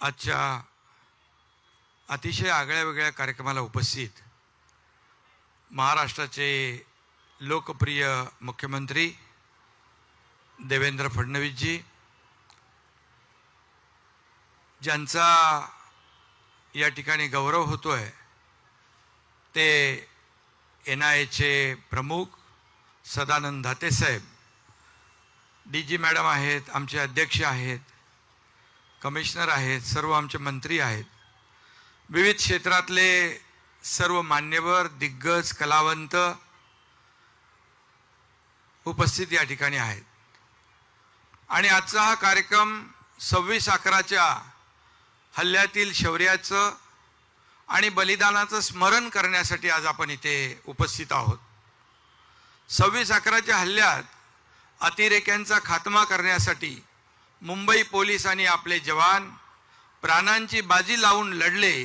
आजच्या अतिशय आगळ्या वेगळ्या कार्यक्रमाला उपस्थित महाराष्ट्राचे लोकप्रिय मुख्यमंत्री देवेंद्र फडणवीसजी ज्यांचा या ठिकाणी गौरव होतोय ते एन आय एचे प्रमुख सदानंद धातेसाहेब डी जी मॅडम आहेत आमचे अध्यक्ष आहेत कमिशनर आहेत सर्व आमचे मंत्री आहेत. विविध क्षेत्रातले सर्व मान्यवर दिग्गज कलावंत उपस्थित या ठिकाणी आहेत. आणि आजचा हा कार्यक्रम सव्वीस अकराच्या हल्ल्यातील शौर्याचं आणि बलिदानाचं स्मरण करण्यासाठी आज आपण इथे उपस्थित आहोत. सव्वीस अकराच्या हल्ल्यात अतिरेक्यांचा खात्मा करण्यासाठी मुंबई पोलिसांनी आपले जवान प्राणांची बाजी लावून लढले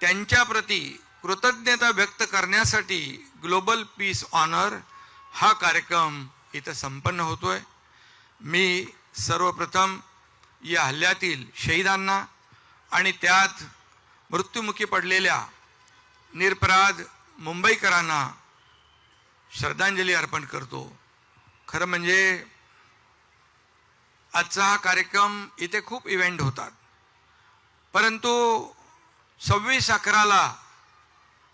त्यांच्याप्रती कृतज्ञता व्यक्त करण्यासाठी ग्लोबल पीस ऑनर हा कार्यक्रम इथं संपन्न होतोय. मी सर्वप्रथम या हल्ल्यातील शहीदांना आणि त्यात मृत्युमुखी पडलेल्या निरपराध मुंबईकरांना श्रद्धांजली अर्पण करतो. खरं म्हणजे आजचा हा कार्यक्रम इथे खूप इव्हेंट होतात. परंतु सव्वीस अकराला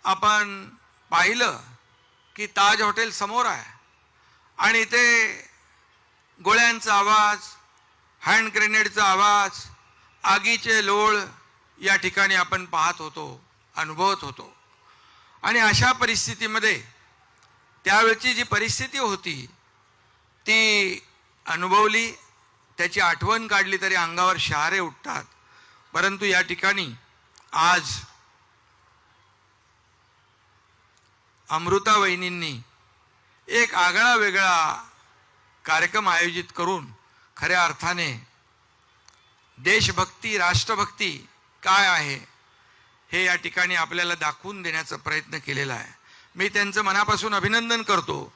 आपण पाहिलं की ताज हॉटेल समोर आहे. आणि इथे गोळ्यांचा आवाज हँड ग्रेनेडचा आवाज आगीचे लोळ या ठिकाणी आपण पाहत होतो अनुभवत होतो. आणि अशा परिस्थितीमध्ये त्यावेळची जी परिस्थिती होती ती अनुभवली. त्याची आठवण काढली तरी अंगावर शहारे उठतात. परंतु या ठिकाणी आज अमृता वहिनींनी एक आगळा वेगळा कार्यक्रम आयोजित करून खऱ्या अर्थाने देशभक्ती राष्ट्रभक्ती काय आहे हे या ठिकाणी आपल्याला दाखवून देण्याचा प्रयत्न केलेला आहे. मी त्यांचं मनापासून अभिनंदन करतो.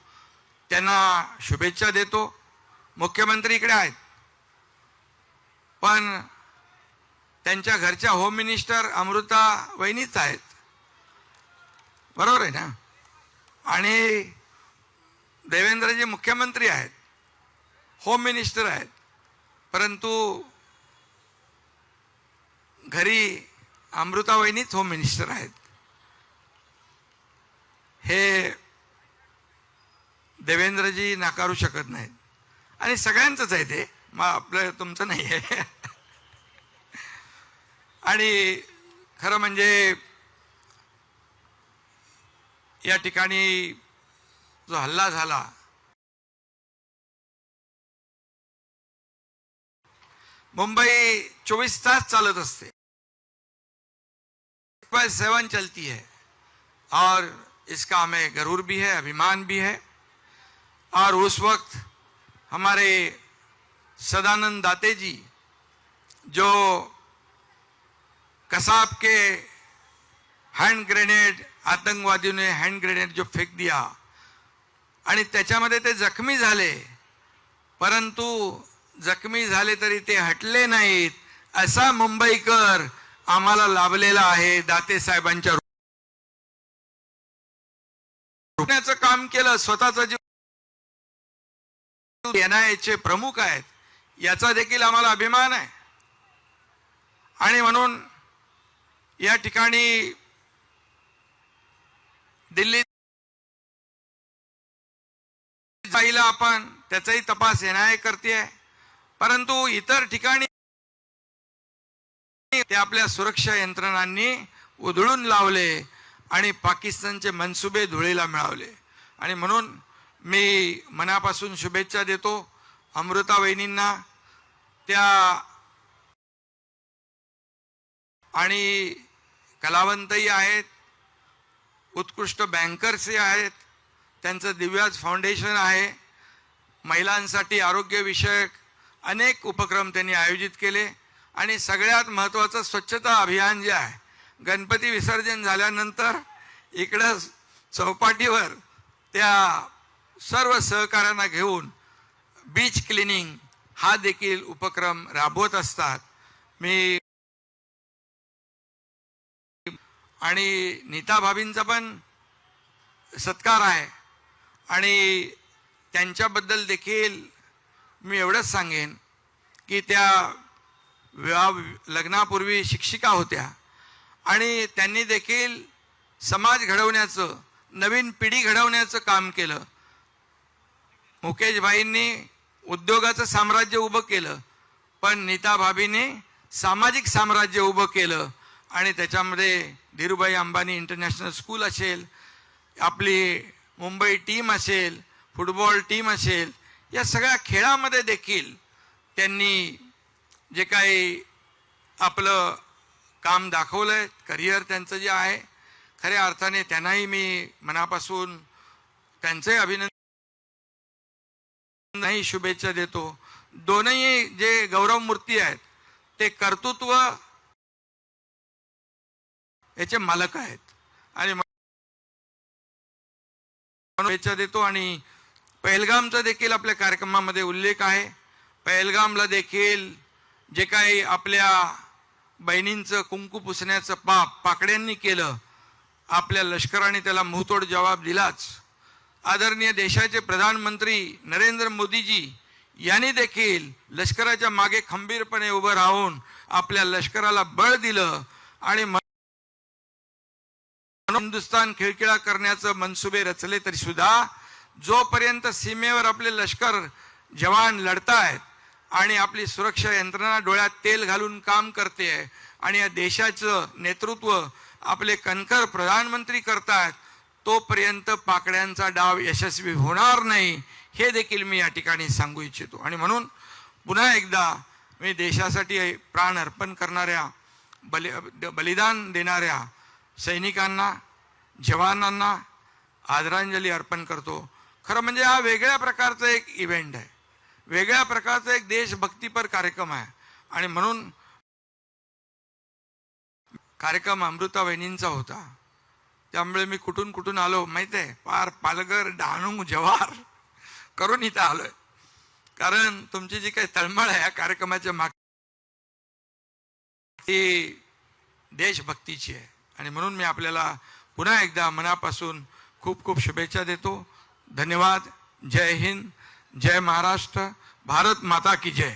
त्यांना शुभेच्छा देतो. मुख्यमंत्री इकडे आहेत. पण त्यांच्या घरच्या होम मिनिस्टर अमृता वहिनीच आहेत. बरोबर आहे ना? आणि देवेंद्रजी मुख्यमंत्री आहेत. होम मिनिस्टर आहेत. परंतु घरी अमृता वहिनीच होम मिनिस्टर आहेत. हे देवेंद्रजी नाकारू शकत नाहीत. आणि सगळ्यांचंच आहे ते. मग आपलं तुमचं नाही आहे. आणि खरं म्हणजे या ठिकाणी जो हल्ला झाला मुंबई चोवीस तास चालत असते. सेवन चलती है. और इसका हमें गरूर भी है अभिमान भी है। और उस वक्त हमारे सदानंद दाते जी जो कसाब के हँड ग्रेनेड आतंकवादियों ने हँड ग्रेनेड जो फेक दिया. आणि त्याच्यामध्ये ते जखमी झाले. परंतु जखमी झाले तरी ते हटले नाहीत असा मुंबईकर आम्हाला लाभलेला आहे दाते साहेबांच्या रोखण्याचं काम केलं स्वतःचा जीव. एनआयचे प्रमुख आहेत. याचा देखील आम्हाला अभिमान आहे. आणि म्हणून या ठिकाणी दिल्लीत जाईला आपण त्याचाही तपास एनआयए करते परंतु इतर ठिकाणी ते आपल्या सुरक्षा यंत्रणांनी उधळून लावले आणि पाकिस्तानचे मनसुबे धुळीला मिळवले. आणि म्हणून मी मनापासून शुभेच्छा देतो. अमृता वहिनींना त्या आणि कलावंतही आहेत उत्कृष्ट बँकर्सही आहेत त्यांचं दिव्याज फाउंडेशन आहे महिलांसाठी आरोग्यविषयक अनेक उपक्रम त्यांनी आयोजित केले आणि सगळ्यात महत्त्वाचं स्वच्छता अभियान जे आहे गणपती विसर्जन झाल्यानंतर इकडं चौपाटीवर त्या सर्व सहकाऱ्यांना घेऊन बीच क्लिनिंग हा देखील उपक्रम राबवत असतात. मी आणि नीता भाभींचा पण सत्कार आहे. आणि त्यांच्याबद्दल देखील मी एवढंच सांगेन की त्या विवाह लग्नापूर्वी शिक्षिका होत्या. आणि त्यांनी देखील समाज घडवण्याचं नवीन पिढी घडवण्याचं काम केलं. मुकेशभाईंनी उद्योगाचं साम्राज्य उभं केलं पण नीता भाभीने सामाजिक साम्राज्य उभं केलं आणि त्याच्यामध्ये धीरूभाई अंबानी इंटरनॅशनल स्कूल असेल आपली मुंबई टीम असेल फुटबॉल टीम असेल या सगळ्या खेळामध्ये देखील त्यांनी जे काही आपलं काम दाखवलं आहे करिअर त्यांचं जे आहे खऱ्या अर्थाने त्यांनाही मी मनापासून त्यांचंही अभिनंदन नाही शुभेच्छा देतो. दोनही जे गौरव मूर्ती आहेत ते कर्तृत्व याचे मालक आहेत. आणि शुभेच्छा देतो आणि पहलगामचा देखील आपल्या कार्यक्रमामध्ये उल्लेख आहे. पहलगामला देखील जे काही आपल्या बहिणींचं कुंकू पुसण्याचं पाप पाकड्यांनी केलं आपल्या लष्कराने त्याला मुहतोड जबाब दिलाच. आदरणीय देशाचे प्रधानमंत्री नरेंद्र मोदीजी यांनी देखील लष्कराच्या मागे खंबीरपणे उभं राहून आपल्या लष्कराला बळ दिलं आणि म्हणून हिंदुस्थान खिळखिळा करण्याचं मनसुबे रचले तरी सुद्धा जोपर्यंत सीमेवर आपले लष्कर जवान लढतायत आणि आपली सुरक्षा यंत्रणा डोळ्यात तेल घालून काम करते आणि या देशाचं नेतृत्व आपले कणखर प्रधानमंत्री करतात तोपर्यंत पाकड्यांचा डाव यशस्वी होणार नाही हे देखील मी या ठिकाणी सांगू इच्छितो. आणि म्हणून पुन्हा एकदा मी देशासाठी प्राण अर्पण करणाऱ्या बलि बलिदान देणाऱ्या सैनिकांना जवानांना आदरांजली अर्पण करतो. खरं म्हणजे हा वेगळ्या प्रकारचा एक इव्हेंट आहे. वेगळ्या प्रकारचा एक देशभक्तीपर कार्यक्रम आहे. आणि म्हणून कार्यक्रम अमृता वहिनींचा होता. त्यामुळे मी कुठून कुठून आलो माहिती आहे पार पालघर डहाणू जव्हार करून इथं आलोय. कारण तुमची जी काही तळमळ आहे या कार्यक्रमाच्या माग ती देशभक्तीची आहे. आणि म्हणून मी आपल्याला पुन्हा एकदा मनापासून खूप खूप शुभेच्छा देतो. धन्यवाद. जय हिंद. जय महाराष्ट्र. भारत माता की जय.